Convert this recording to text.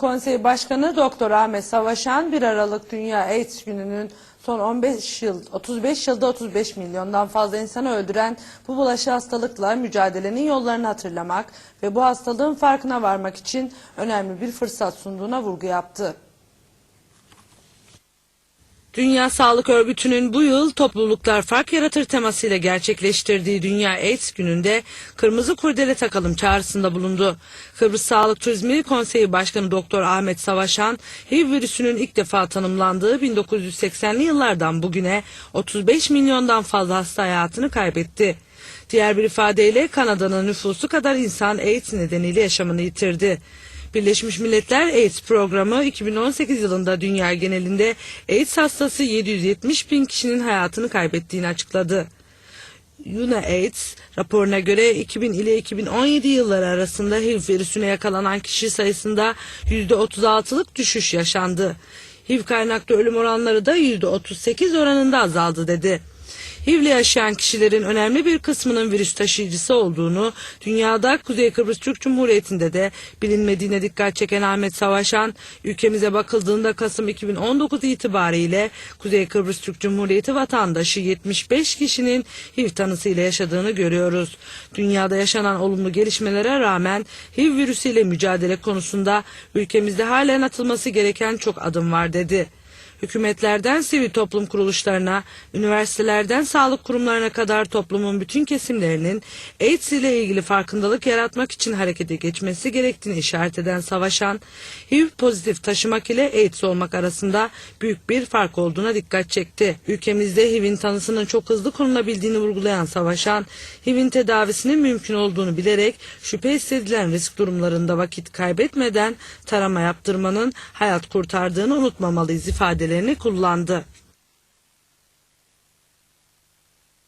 Konsey Başkanı Doktor Ahmet Savaşan 1 Aralık Dünya AIDS Günü'nün son 15 yıl 35 yılda 35 milyondan fazla insanı öldüren bu bulaşı hastalıkla mücadelenin yollarını hatırlamak ve bu hastalığın farkına varmak için önemli bir fırsat sunduğuna vurgu yaptı. Dünya Sağlık Örgütü'nün bu yıl topluluklar fark yaratır temasıyla gerçekleştirdiği Dünya AIDS gününde kırmızı kurdele takalım çağrısında bulundu. Kıbrıs Sağlık Turizmi Konseyi Başkanı Doktor Ahmet Savaşan, HIV virüsünün ilk defa tanımlandığı 1980'li yıllardan bugüne 35 milyondan fazla hasta hayatını kaybetti. Diğer bir ifadeyle Kanada'nın nüfusu kadar insan AIDS nedeniyle yaşamını yitirdi. Birleşmiş Milletler AIDS programı 2018 yılında dünya genelinde AIDS hastası 770 bin kişinin hayatını kaybettiğini açıkladı. UNAIDS raporuna göre 2000 ile 2017 yılları arasında HIV virüsüne yakalanan kişi sayısında %36'lık düşüş yaşandı. HIV kaynaklı ölüm oranları da %38 oranında azaldı dedi. HIV'le yaşayan kişilerin önemli bir kısmının virüs taşıyıcısı olduğunu, dünyada Kuzey Kıbrıs Türk Cumhuriyeti'nde de bilinmediğine dikkat çeken Ahmet Savaşan, ülkemize bakıldığında Kasım 2019 itibariyle Kuzey Kıbrıs Türk Cumhuriyeti vatandaşı 75 kişinin HIV tanısıyla yaşadığını görüyoruz. Dünyada yaşanan olumlu gelişmelere rağmen HIV virüsüyle mücadele konusunda ülkemizde halen atılması gereken çok adım var dedi hükümetlerden sivil toplum kuruluşlarına, üniversitelerden sağlık kurumlarına kadar toplumun bütün kesimlerinin AIDS ile ilgili farkındalık yaratmak için harekete geçmesi gerektiğini işaret eden Savaşan, HIV pozitif taşımak ile AIDS olmak arasında büyük bir fark olduğuna dikkat çekti. Ülkemizde HIV'in tanısının çok hızlı konulabildiğini vurgulayan Savaşan, HIV'in tedavisinin mümkün olduğunu bilerek şüphe hissedilen risk durumlarında vakit kaybetmeden tarama yaptırmanın hayat kurtardığını unutmamalıyız ifadelerini kullandı.